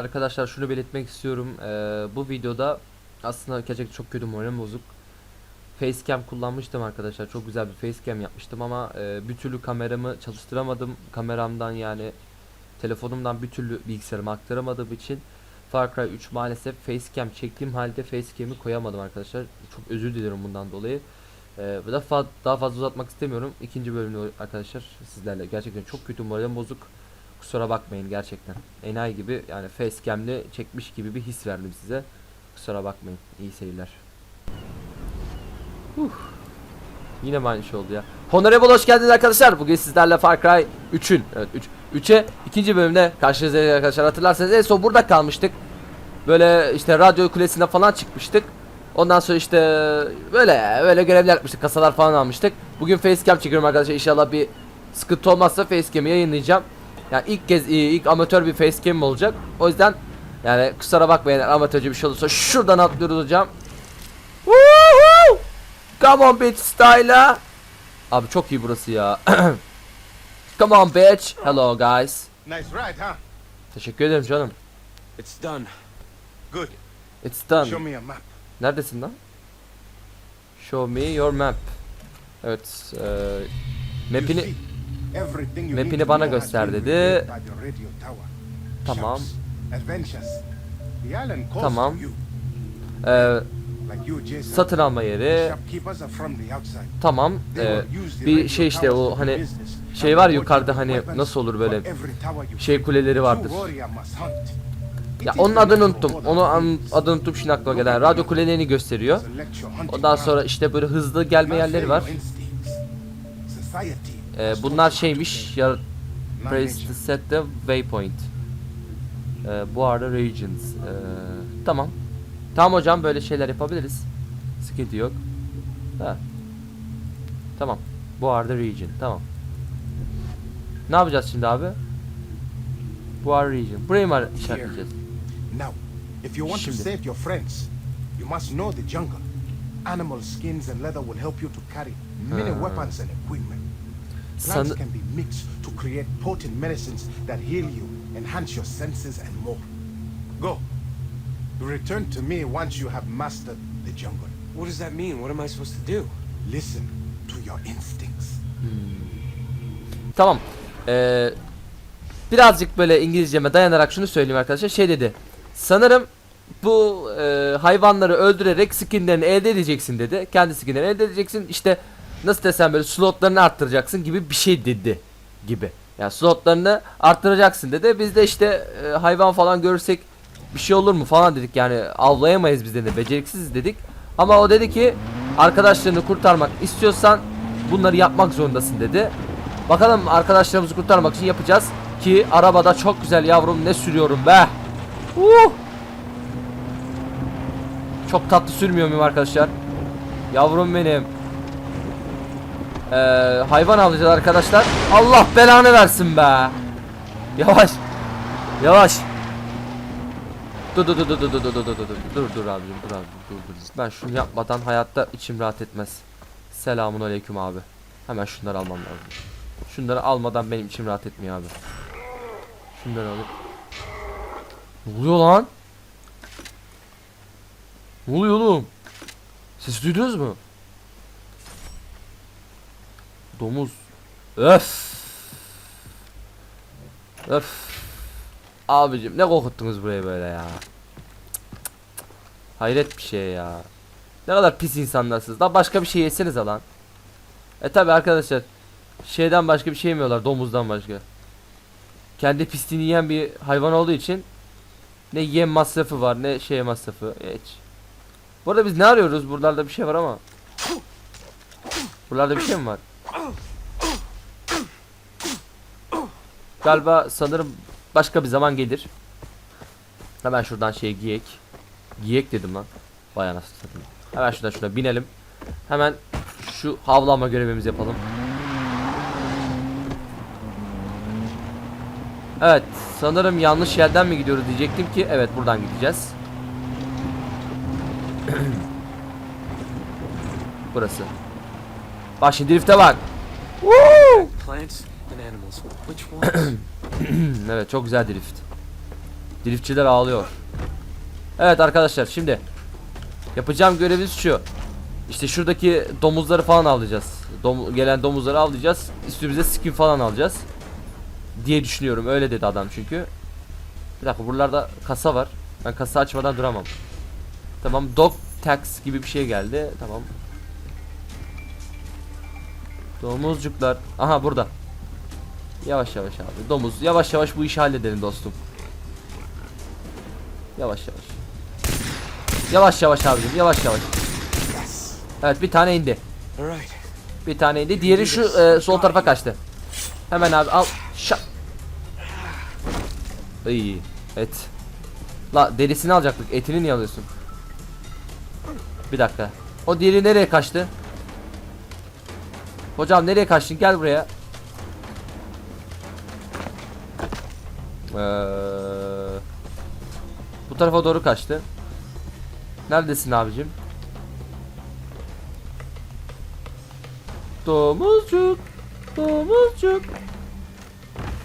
Arkadaşlar şunu belirtmek istiyorum. Ee, bu videoda aslında gerçekten çok kötü moralim bozuk. Facecam kullanmıştım arkadaşlar. Çok güzel bir facecam yapmıştım ama e, bir türlü kameramı çalıştıramadım. Kameramdan yani telefonumdan bir türlü bilgisayarıma aktaramadığım için Far Cry 3 maalesef facecam çektiğim halde facecam'i koyamadım arkadaşlar. Çok özür dilerim bundan dolayı. Ee, daha fazla uzatmak istemiyorum. İkinci bölümde arkadaşlar sizlerle gerçekten çok kötü moralim bozuk. Kusura bakmayın gerçekten. Enayi gibi yani facecam'le çekmiş gibi bir his verdim size. Kusura bakmayın. İyi seyirler. Huh. Yine aynı şey oldu ya? Honorable hoş geldiniz arkadaşlar. Bugün sizlerle Far Cry 3'ün evet 3 3'e ikinci bölümde karşınızdayız arkadaşlar. Hatırlarsanız en son burada kalmıştık. Böyle işte radyo kulesine falan çıkmıştık. Ondan sonra işte böyle böyle görevler yapmıştık. Kasalar falan almıştık. Bugün facecam çekiyorum arkadaşlar. İnşallah bir sıkıntı olmazsa facecam'i yayınlayacağım. Yani ilk kez ilk amatör bir facecam olacak. O yüzden yani kusura bakmayın amatörce bir şey olursa şuradan atlıyoruz hocam. Woohoo! Come on bitch style'a. Abi çok iyi burası ya. Come on bitch. Hello guys. Nice ride, huh? Teşekkür ederim canım. It's done. Good. It's done. Show me a map. Neredesin lan? Show me your map. Evet. eee You map'ini Map'ini bana göster dedi. Tamam. Tamam. Ee, satın alma yeri. Tamam. Ee, bir şey işte o hani şey var yukarıda hani nasıl olur böyle şey kuleleri vardır. Ya onun adını unuttum. Onu an, adını unuttum şimdi aklıma gelen. Radyo kulelerini gösteriyor. Ondan sonra işte böyle hızlı gelme yerleri var has bunlar şeymiş. Ya nature. to set the waypoint. Ee, bu arada regions. Ee, tamam. Tamam hocam böyle şeyler yapabiliriz. Sıkıntı yok. Ha. Tamam. Bu arada region. Tamam. Ne yapacağız şimdi abi? Bu arada region. Burayı mı işaretleyeceğiz? Now, if you want to save your friends, you must know the jungle. Animal skins and leather will help you to carry many weapons and equipment. San Plants can be mixed to create potent medicines that heal you, enhance your senses, and more. Go. Return to me once you have mastered the jungle. What does that mean? What am I supposed to do? Listen to your instincts. Tamam. Ee, birazcık böyle İngilizceme dayanarak şunu söyleyeyim arkadaşlar. Şey dedi. Sanırım bu e, hayvanları öldürerek skinlerini elde edeceksin dedi. Kendi skinlerini elde edeceksin. İşte nasıl desem böyle slotlarını arttıracaksın gibi bir şey dedi gibi. Yani slotlarını arttıracaksın dedi. Biz de işte e, hayvan falan görürsek bir şey olur mu falan dedik. Yani avlayamayız biz dedi. Beceriksiz dedik. Ama o dedi ki arkadaşlarını kurtarmak istiyorsan bunları yapmak zorundasın dedi. Bakalım arkadaşlarımızı kurtarmak için yapacağız. Ki arabada çok güzel yavrum ne sürüyorum be. Uh! Çok tatlı sürmüyor muyum arkadaşlar? Yavrum benim. Ee, hayvan avlayacağız arkadaşlar. Allah belanı versin be. Yavaş. Yavaş. Dur dur dur dur dur dur dur dur dur dur dur abicim dur abicim dur dur. Ben şunu yapmadan hayatta içim rahat etmez. Selamun aleyküm abi. Hemen şunları almam lazım. Şunları almadan benim içim rahat etmiyor abi. Şunları alayım. Ne oluyor lan? Ne oluyor oğlum? Ses duydunuz mu? Domuz. Öf. Öf. Abicim ne kokuttunuz burayı böyle ya. Hayret bir şey ya. Ne kadar pis insanlarsınız. Daha başka bir şey yeseniz lan. E tabi arkadaşlar. Şeyden başka bir şey yemiyorlar domuzdan başka. Kendi pisliğini yiyen bir hayvan olduğu için ne yem masrafı var ne şey masrafı hiç. Bu arada biz ne arıyoruz? Buralarda bir şey var ama. Buralarda bir şey mi var? Galiba sanırım başka bir zaman gelir. Hemen şuradan şey giyek. Giyek dedim lan. Vay anasını satayım. Hemen şuradan şuna binelim. Hemen şu havlama görevimizi yapalım. Evet, sanırım yanlış yerden mi gidiyoruz diyecektim ki evet buradan gideceğiz. Burası. Bak şimdi drift'e bak. Evet çok güzel drift. Driftçiler ağlıyor. Evet arkadaşlar şimdi yapacağım görevimiz şu. İşte şuradaki domuzları falan alacağız. Dom gelen domuzları alacağız. Üstümüze skin falan alacağız. Diye düşünüyorum. Öyle dedi adam çünkü. Bir dakika buralarda kasa var. Ben kasa açmadan duramam. Tamam dog tax gibi bir şey geldi. Tamam. Domuzcuklar. Aha burada. Yavaş yavaş abi. Domuz. Yavaş yavaş bu işi halledelim dostum. Yavaş yavaş. Yavaş yavaş abicim. Yavaş yavaş. Evet bir tane indi. Bir tane indi. Diğeri şu e, sol tarafa kaçtı. Hemen abi al. Şak. İyi. Et. La derisini alacaktık. Etini niye alıyorsun? Bir dakika. O diğeri nereye kaçtı? Hocam nereye kaçtın? Gel buraya. Ee, bu tarafa doğru kaçtı. Neredesin abicim? Domuzcuk. Domuzcuk.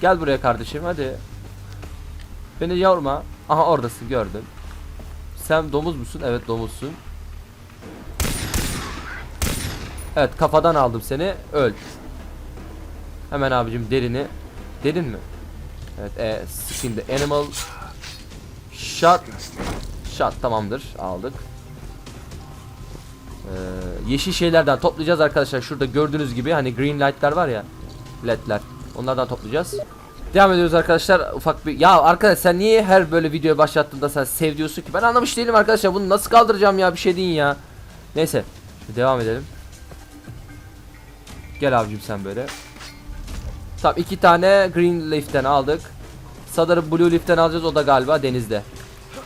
Gel buraya kardeşim hadi. Beni yorma. Aha oradasın gördüm. Sen domuz musun? Evet domuzsun. Evet kafadan aldım seni. Öl. Hemen abicim derini. Derin mi? Evet e, skin the animal. Shot. Shot tamamdır aldık. Ee, yeşil şeylerden toplayacağız arkadaşlar. Şurada gördüğünüz gibi hani green light'lar var ya. ledler. Onlardan toplayacağız. Devam ediyoruz arkadaşlar. Ufak bir ya arkadaş sen niye her böyle videoya başlattığında sen sev diyorsun ki? Ben anlamış değilim arkadaşlar. Bunu nasıl kaldıracağım ya bir şey deyin ya. Neyse. Devam edelim. Gel abicim sen böyle. Tamam iki tane green leaf'ten aldık. Sanırım blue leaf'ten alacağız o da galiba denizde.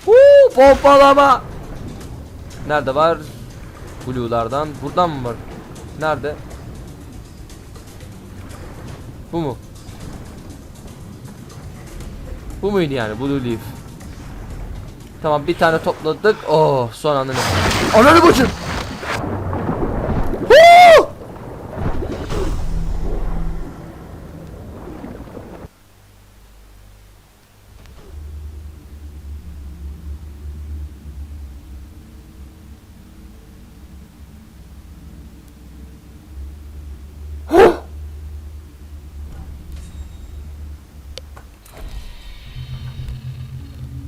Huu, pompalama. Nerede var? Blue'lardan. Buradan mı var? Nerede? Bu mu? Bu muydu yani Blue Leaf? Tamam bir tane topladık. Oh son anda ne? Ananı bacım! Huu!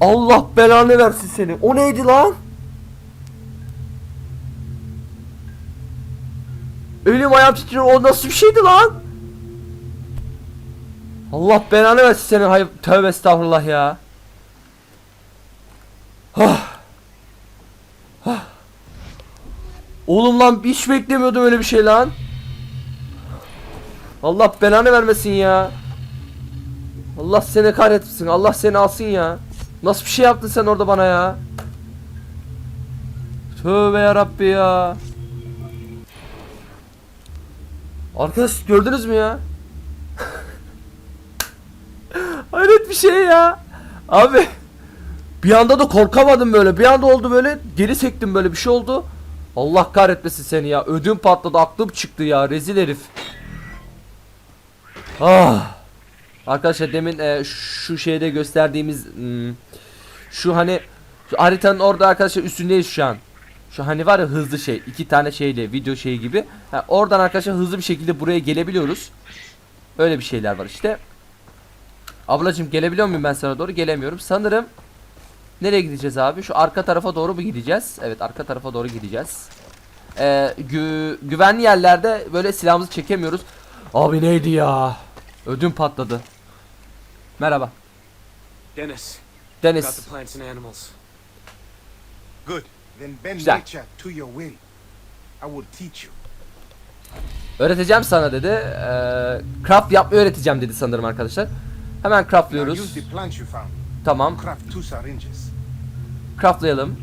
Allah belanı versin seni. O neydi lan? Elim ayağım titriyor. O nasıl bir şeydi lan? Allah belanı versin senin. Hayır tövbe estağfurullah ya. Hah. Hah. Oğlum lan hiç beklemiyordum öyle bir şey lan. Allah belanı vermesin ya. Allah seni kahretsin. Allah seni alsın ya. Nasıl bir şey yaptın sen orada bana ya? Tövbe yarabbi ya. Arkadaş gördünüz mü ya? Hayret bir şey ya. Abi. Bir anda da korkamadım böyle. Bir anda oldu böyle. Geri sektim böyle bir şey oldu. Allah kahretmesin seni ya. Ödüm patladı. Aklım çıktı ya. Rezil herif. Ah. Arkadaşlar demin e, şu şeyde gösterdiğimiz hmm, şu hani şu haritanın orada arkadaşlar üstündeyiz şu an. Şu hani var ya hızlı şey iki tane şeyle video şeyi gibi. Ha, oradan arkadaşlar hızlı bir şekilde buraya gelebiliyoruz. Öyle bir şeyler var işte. Ablacım gelebiliyor muyum ben sana doğru? Gelemiyorum. Sanırım nereye gideceğiz abi? Şu arka tarafa doğru mu gideceğiz? Evet arka tarafa doğru gideceğiz. Ee, gü güvenli yerlerde böyle silahımızı çekemiyoruz. Abi neydi ya? Ödüm patladı. Merhaba. Dennis. Got the Deniz. plants and animals. Good. Then bend Güzel. nature to your will. I will teach you. Öğreteceğim sana dedi. Ee, craft yapmayı öğreteceğim dedi sanırım arkadaşlar. Hemen Now craftlıyoruz. use the plants you found. Tamam. Craft two syringes. Craftlayalım.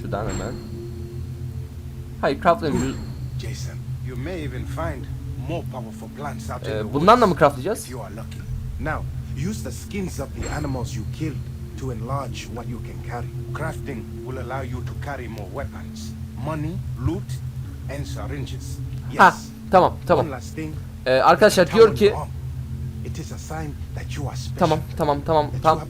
Şuradan hemen. Hayır craftlayalım. Jason, you may even find more powerful plants out in Ee, the bundan da mı woods craftlayacağız? if you are lucky. Now, use the skins of the animals you killed to enlarge what you can carry. Crafting will allow you to carry more weapons, money, loot, and syringes. Yes. Ha tamam tamam. One last thing. Ee, arkadaşlar diyor ki. It is a sign that you are special. Tamam tamam tamam tamam.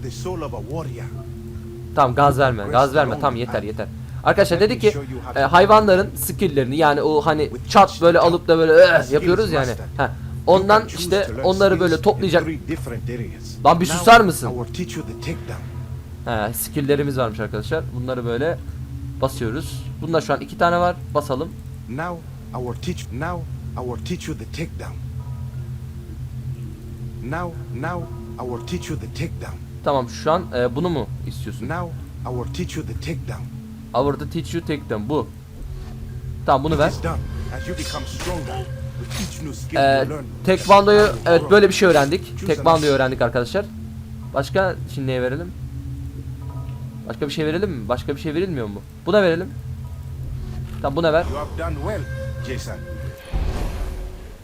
Tamam gaz verme. Gaz verme. Tamam yeter yeter. Arkadaşlar dedi ki e, hayvanların skill'lerini yani o hani çat böyle alıp da böyle "Eh" yapıyoruz yani. Heh. Ondan işte onları böyle toplayacak. Lan bir susar mısın? Takedown. He, skill'lerimiz varmış arkadaşlar. Bunları böyle basıyoruz. Bunda şu an iki tane var. Basalım. Now I will teach. Now I will teach you the takedown. Now, now I will teach you the takedown. Tamam şu an e, bunu mu istiyorsun? Now I will teach you the takedown. I will teach you take them. Bu. Tamam bunu ver. It is done as you become stronger Ee, tekvandoyu evet böyle bir şey öğrendik. Tekvandoyu öğrendik arkadaşlar. Başka şimdi neye verelim? Başka bir şey verelim mi? Başka bir şey verilmiyor mu? Buna verelim. Tamam buna ver.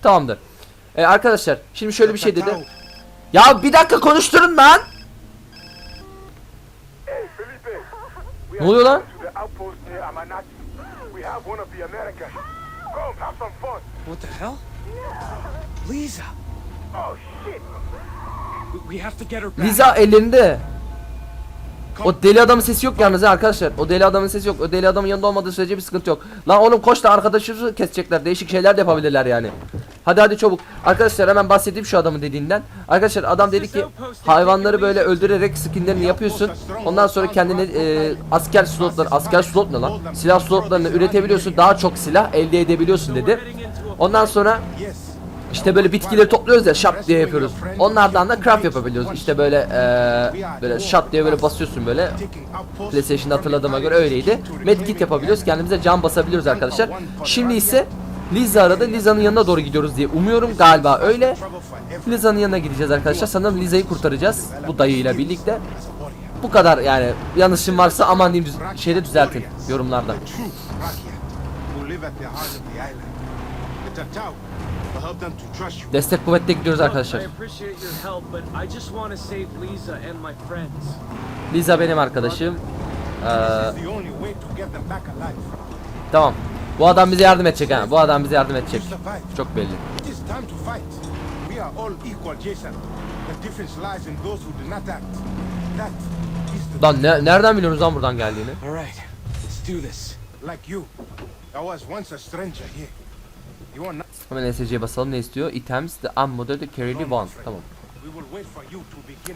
Tamamdır. Ee, arkadaşlar şimdi şöyle bir şey dedi. Ya bir dakika konuşturun lan. Ne oluyor lan? What the hell? Lisa! Oh shit! We, have to get her back. Liza ellerinde. O deli adamın sesi yok yalnız ha arkadaşlar. O deli adamın sesi yok. O deli adamın yanında olmadığı sürece bir sıkıntı yok. Lan oğlum koş da arkadaşımızı kesecekler. Değişik şeyler de yapabilirler yani. Hadi hadi çabuk. Arkadaşlar hemen bahsedeyim şu adamın dediğinden. Arkadaşlar adam dedi ki hayvanları böyle öldürerek skinlerini yapıyorsun. Ondan sonra kendine e, asker slotları, asker slot ne lan? Silah slotlarını üretebiliyorsun. Daha çok silah elde edebiliyorsun dedi. Ondan sonra işte böyle bitkileri topluyoruz ya şap diye yapıyoruz. Onlardan da craft yapabiliyoruz. İşte böyle eee böyle şap diye böyle basıyorsun böyle. PlayStation'da hatırladığıma göre öyleydi. Medkit it yapabiliyoruz. Kendimize can basabiliyoruz arkadaşlar. Şimdi ise Liza aradı. Liza'nın yanına doğru gidiyoruz diye umuyorum. Galiba öyle. Liza'nın yanına gideceğiz arkadaşlar. Sanırım Liza'yı kurtaracağız. Bu dayıyla birlikte. Bu kadar yani. Yanlışım varsa aman diyeyim şeyde düzeltin yorumlarda. Destek kuvvetle gidiyoruz arkadaşlar. I appreciate your help, but I just want to save Lisa and my friends. Liza benim arkadaşım. Ee, This is the only way to get them back alive. Tamam. Bu adam bize yardım edecek ha. Bu adam bize yardım edecek. Çok belli. It is time to fight. We are all equal, Jason. The difference lies in those who do not act. That is the Lan ne, nereden biliyoruz lan buradan geldiğini? All right, let's do this. like you. I was once a stranger here. Hemen SC'ye basalım ne istiyor? Items the the carry one. Tamam.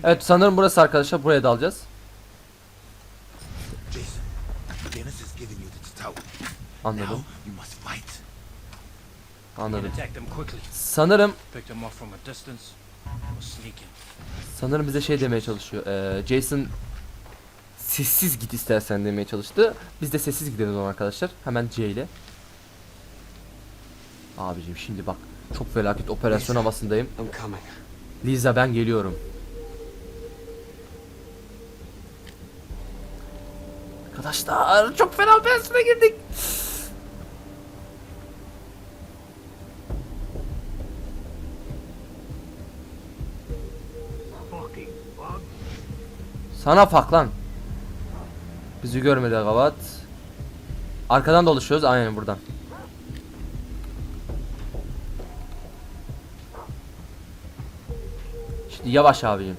Evet sanırım burası arkadaşlar. Buraya dalacağız. Anladım. Anladım. Sanırım sanırım bize şey demeye çalışıyor. Ee, Jason sessiz git istersen demeye çalıştı. Biz de sessiz gidelim arkadaşlar. Hemen C ile. Abicim şimdi bak. Çok felaket operasyon havasındayım. Liza ben geliyorum. Arkadaşlar çok fena operasyona girdik. Sana fak lan. Bizi görmedi kavat. Arkadan dolaşıyoruz aynen buradan. Yavaş abicim.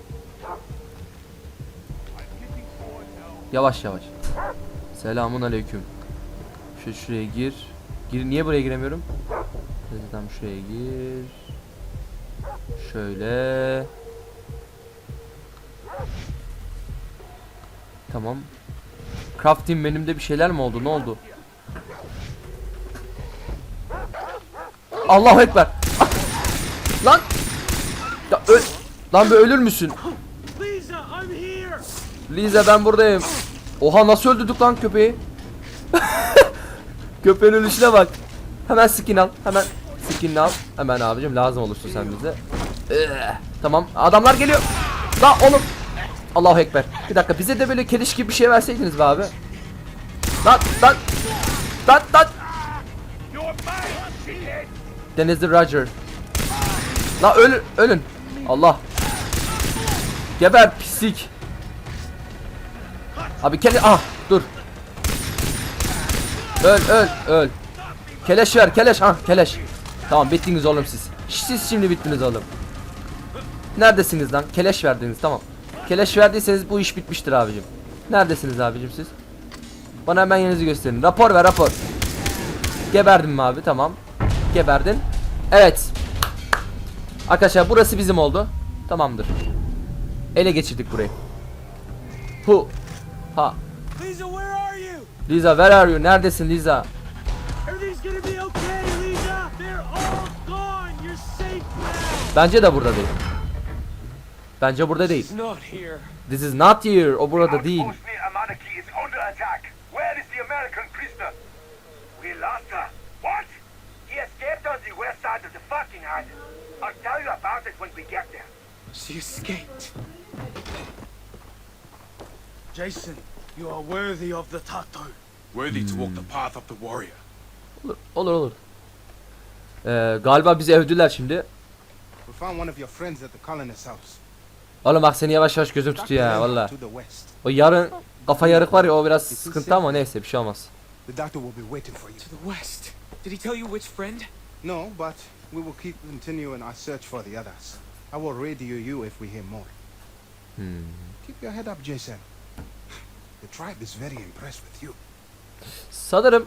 Yavaş yavaş. Selamun aleyküm. Şu şuraya gir. Gir niye buraya giremiyorum? Tamam şuraya gir. Şöyle. Tamam. Crafting menümde bir şeyler mi oldu? Ne oldu? Allahu ekber. Ah! Lan. Ya öl. Lan bir ölür müsün? Liza ben buradayım. Oha nasıl öldürdük lan köpeği? Köpeğin ölüşüne bak. Hemen skin al. Hemen skinini al. Hemen abicim lazım olursun sen bize. Ee, tamam adamlar geliyor. La oğlum. Allahu ekber. Bir dakika bize de böyle keliş gibi bir şey verseydiniz be abi. Lan lan. Lan lan. Denizli Roger. La ölün ölün. Allah. Geber pislik. Abi kele ah dur. Öl öl öl. Keleş ver keleş ah keleş. Tamam bittiniz oğlum siz. Siz şimdi bittiniz oğlum. Neredesiniz lan? Keleş verdiniz tamam. Keleş verdiyseniz bu iş bitmiştir abicim. Neredesiniz abicim siz? Bana hemen yerinizi gösterin. Rapor ver rapor. Geberdin mi abi? Tamam. Geberdin. Evet. Arkadaşlar burası bizim oldu. Tamamdır. Ele geçirdik burayı. Hu. Ha. Lisa, where are you? Liza where are you? Neredesin Liza? Everything's gonna be okay, Lisa. They're all gone. You're safe now. Bence de burada değil. Bence burada değil. This is not here. O burada değil. Outpost near Amanaki is under attack. Where is the American prisoner? We lost her. What? He escaped on the west side of the fucking island. I'll tell you about it when we get there. She escaped. Jason, you are worthy of the Tato. Worthy to walk the path of the warrior. Olur olur. olur. Ee, galiba bizi övdüler şimdi. We found one of your friends at the colonist's house. Oğlum bak seni yavaş yavaş gözüm tutuyor ya valla. O yarın kafa yarık var ya o biraz sıkıntı ama neyse bir şey olmaz. The doctor will be waiting for you. To the west. Did he tell you which friend? No, but we will keep continuing our search for the others. I will radio you if we hear more. Hmm. Keep your head up, Jason. The tribe is very impressed with you. Sanırım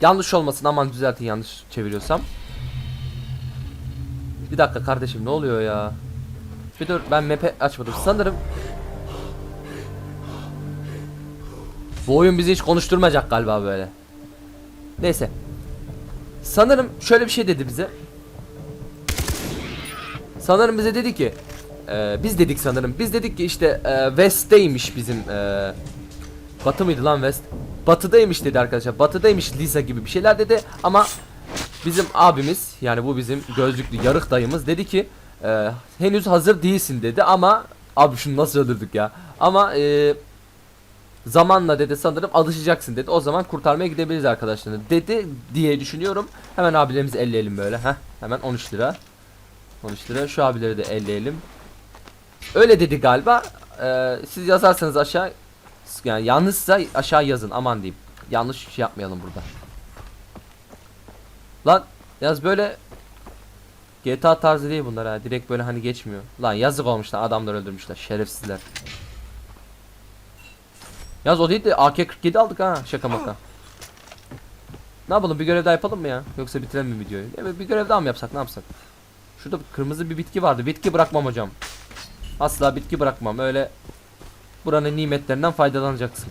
yanlış olmasın aman düzeltin yanlış çeviriyorsam. Bir dakika kardeşim ne oluyor ya? Bir dur ben map'i açmadım. Sanırım Bu oyun bizi hiç konuşturmayacak galiba böyle. Neyse. Sanırım şöyle bir şey dedi bize. Sanırım bize dedi ki e, biz dedik sanırım. Biz dedik ki işte e, West'teymiş bizim e, Batı mıydı lan West? Batıdaymış dedi arkadaşlar. Batıdaymış Lisa gibi bir şeyler dedi. Ama bizim abimiz yani bu bizim gözlüklü yarık dayımız dedi ki e, henüz hazır değilsin dedi. Ama abi şunu nasıl öldürdük ya? Ama e, zamanla dedi sanırım alışacaksın dedi. O zaman kurtarmaya gidebiliriz arkadaşlar dedi diye düşünüyorum. Hemen abilerimizi elleyelim böyle. Heh, hemen 13 lira. 13 lira. Şu abileri de elleyelim öyle dedi galiba E, siz yazarsanız aşağı yani yanlışsa aşağı yazın aman diyeyim. Yanlış şey yapmayalım burada. Lan yaz böyle GTA tarzı değil bunlar ha. Direkt böyle hani geçmiyor. Lan yazık olmuşlar adamlar öldürmüşler şerefsizler. Yaz o değil de AK-47 aldık ha şaka maka. Ne yapalım bir görev daha yapalım mı ya? Yoksa bitirelim mi videoyu? Evet bir görev daha mı yapsak ne yapsak? Şurada kırmızı bir bitki vardı. Bitki bırakmam hocam. Asla bitki bırakmam. Öyle buranın nimetlerinden faydalanacaksın.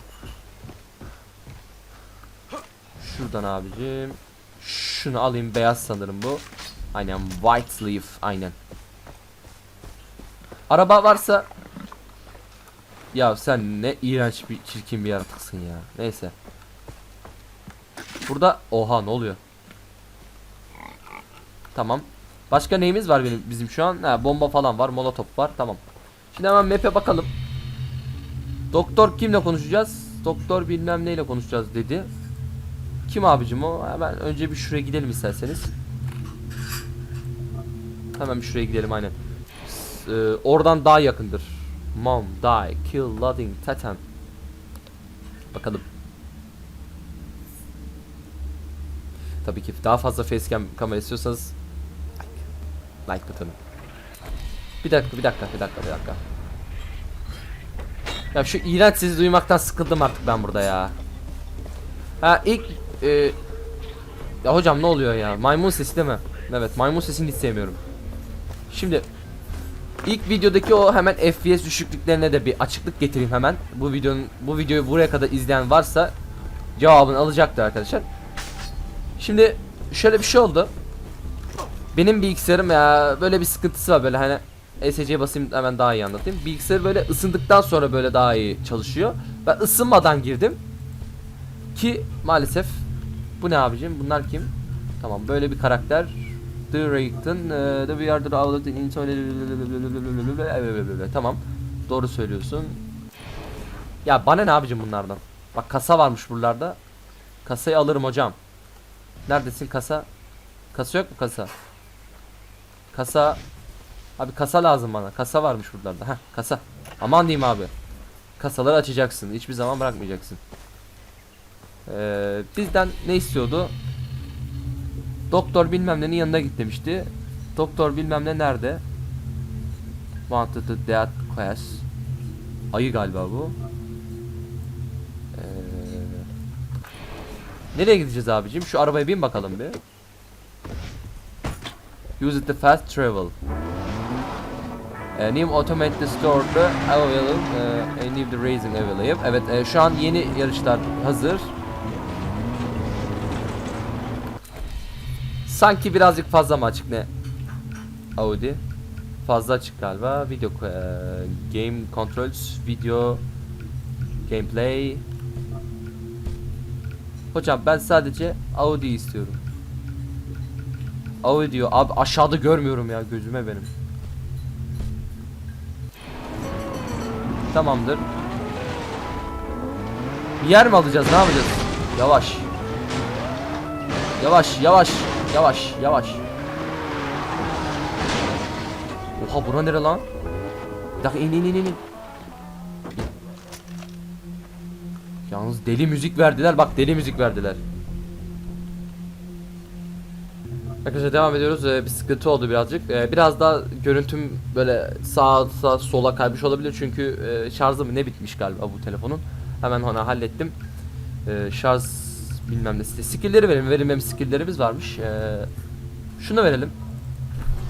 Şuradan abicim. Şunu alayım beyaz sanırım bu. Aynen white leaf aynen. Araba varsa ya sen ne iğrenç bir çirkin bir yaratıksın ya. Neyse. Burada oha ne oluyor? Tamam. Başka neyimiz var benim bizim şu an? Ha, bomba falan var, molotof var. Tamam. Şimdi hemen map'e bakalım. Doktor kimle konuşacağız? Doktor bilmem neyle konuşacağız dedi. Kim abicim o? Hemen önce bir şuraya gidelim isterseniz. Hemen bir şuraya gidelim aynen. S- e, oradan daha yakındır. Mom, die, kill, loading, Titan. Bakalım. Tabii ki daha fazla facecam kamera istiyorsanız like, like butonu. Bir dakika, bir dakika, bir dakika, bir dakika. Ya şu iğrenç sesi duymaktan sıkıldım artık ben burada ya. Ha ilk e, ya hocam ne oluyor ya? Maymun sesi değil mi? Evet, maymun sesini hiç sevmiyorum. Şimdi ilk videodaki o hemen FPS düşüklüklerine de bir açıklık getireyim hemen. Bu videonun bu videoyu buraya kadar izleyen varsa cevabını alacaktır arkadaşlar. Şimdi şöyle bir şey oldu. Benim bilgisayarım ya böyle bir sıkıntısı var böyle hani ESC'ye basayım hemen daha iyi anlatayım. Bilgisayar böyle ısındıktan sonra böyle daha iyi çalışıyor. Ben ısınmadan girdim. Ki maalesef bu ne abicim? Bunlar kim? Tamam böyle bir karakter. The Rayton, the We Are The Outlook, into Tamam. Doğru söylüyorsun. Ya bana ne abicim bunlardan? Bak kasa varmış buralarda. Kasayı alırım hocam. Neredesin kasa? Kasa yok mu kasa? Kasa Abi kasa lazım bana. Kasa varmış buralarda. Heh kasa. Aman diyeyim abi. Kasaları açacaksın. Hiçbir zaman bırakmayacaksın. Ee, bizden ne istiyordu? Doktor bilmem nenin yanına git demişti. Doktor bilmem ne nerede? Wanted to Death Class. Ayı galiba bu. Ee, nereye gideceğiz abicim? Şu arabaya bin bakalım bir. Use it to fast travel. E, new automated store available. E, new the racing available. Evet e, şu an yeni yarışlar hazır. Sanki birazcık fazla mı açık ne? Audi. Fazla açık galiba. Video e, game controls, video gameplay. Hocam ben sadece Audi istiyorum. Audi diyor. Abi aşağıda görmüyorum ya gözüme benim. Tamamdır. Bir yer mi alacağız? Ne yapacağız? Yavaş. Yavaş, yavaş, yavaş, yavaş. Oha bura nere lan? Bir dakika in in in in. Yalnız deli müzik verdiler. Bak deli müzik verdiler. Arkadaşlar devam ediyoruz. Ee, bir sıkıntı oldu birazcık. Ee, biraz daha görüntüm böyle sağa, sağa sola kaymış olabilir çünkü e, şarjı mı ne bitmiş galiba bu telefonun. Hemen ona hallettim. Ee, şarj bilmem ne. Skill'leri verelim. Verilmemiş skill'lerimiz varmış. Ee, şunu verelim.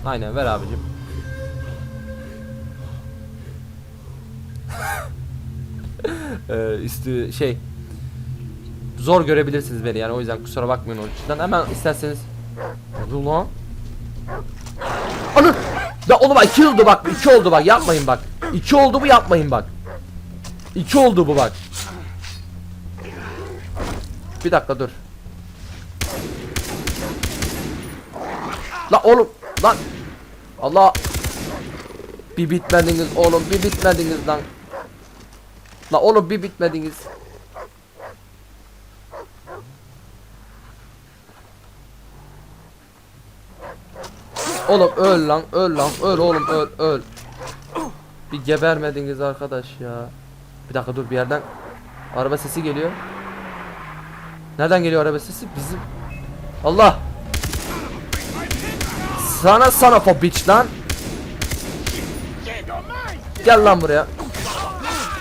Aynen ver abicim. ee, üstü şey zor görebilirsiniz beni yani o yüzden kusura bakmayın onun için. Hemen isterseniz Dur lan. Anı! Ya oğlum iki oldu bak. iki oldu bak. Yapmayın bak. İki oldu bu yapmayın bak. İki oldu bu bak. Bir dakika dur. La oğlum lan. Allah. Bir bitmediniz oğlum bir bitmediniz lan. La oğlum bir bitmediniz. Oğlum öl lan öl lan öl oğlum öl öl. Bir gebermediniz arkadaş ya. Bir dakika dur bir yerden araba sesi geliyor. Nereden geliyor araba sesi? Bizim Allah. Sana sana for bitch lan. Gel lan buraya.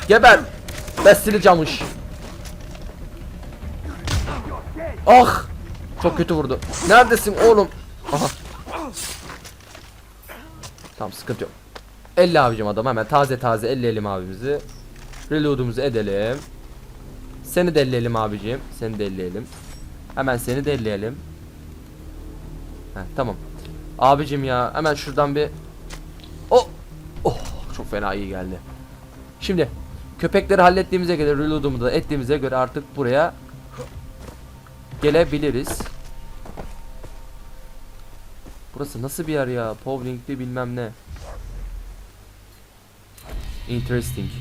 Geber. Bestili camış. Ah. Çok kötü vurdu. Neredesin oğlum? Aha. Tamam sıkıntı yok. 50 abicim adam hemen taze taze elleyelim abimizi. Reload'umuzu edelim. Seni de elleyelim abicim. Seni de elleyelim. Hemen seni de elleyelim. Heh, tamam. Abicim ya hemen şuradan bir Oh! Oh! Çok fena iyi geldi. Şimdi köpekleri hallettiğimize göre reload'umuzu da ettiğimize göre artık buraya gelebiliriz. Burası nasıl bir yer ya? Powling'li bilmem ne. Interesting. Ee,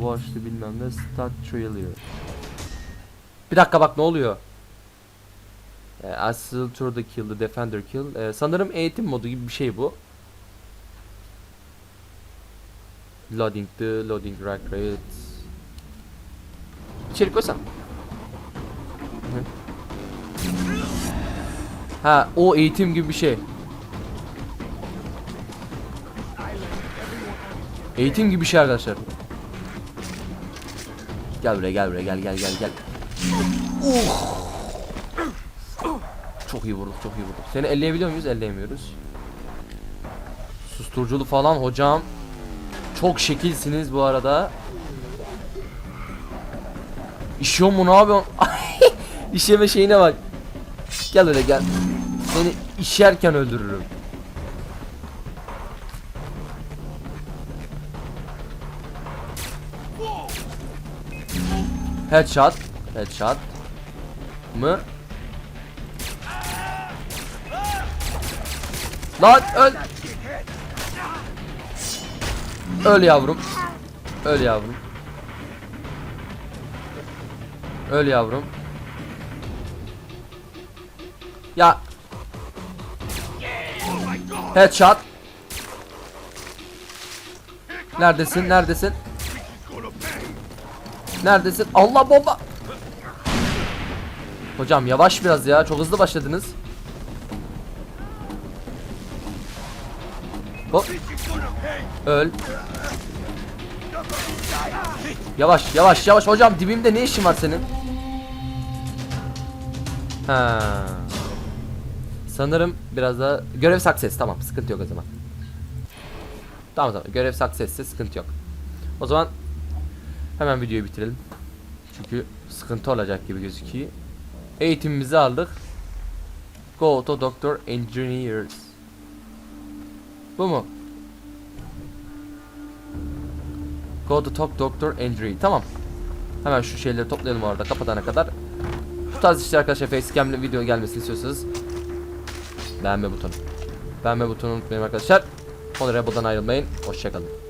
watch the bilmem ne. Start trailer. Bir dakika bak ne oluyor? Ee, Assault to the kill, the defender kill. Ee, sanırım eğitim modu gibi bir şey bu. Loading the loading rack rate. İçeri koysam. Hı. Ha o eğitim gibi bir şey. Eğitim gibi bir şey arkadaşlar. Gel buraya gel buraya gel gel gel gel. Uh. Çok iyi vurduk çok iyi vurduk. Seni elleyebiliyor muyuz? Elleyemiyoruz. Susturuculu falan hocam. Çok şekilsiniz bu arada. İşiyor mu ne yapıyorsun? İşeme şeyine bak. Gel öyle gel. Seni işerken öldürürüm. Headshot. Headshot. Mı? Lan öl. Öl yavrum. Öl yavrum. Öl yavrum. Ya. Headshot. Neredesin? Neredesin? Neredesin? Allah bomba. Hocam yavaş biraz ya. Çok hızlı başladınız. Hop. Öl. Yavaş yavaş yavaş hocam dibimde ne işin var senin? Ha. Sanırım biraz daha görev success tamam sıkıntı yok o zaman. Tamam tamam görev success'se sıkıntı yok. O zaman hemen videoyu bitirelim. Çünkü sıkıntı olacak gibi gözüküyor. Eğitimimizi aldık. Go to Doctor Engineers. Bu mu? Go to Top Doctor Engineer. Tamam. Hemen şu şeyleri toplayalım orada kapatana kadar. Bu tarz işte arkadaşlar facecam'le video gelmesini istiyorsanız beğenme butonu. Beğenme butonunu unutmayın arkadaşlar. Sonra buradan ayrılmayın. Hoşçakalın.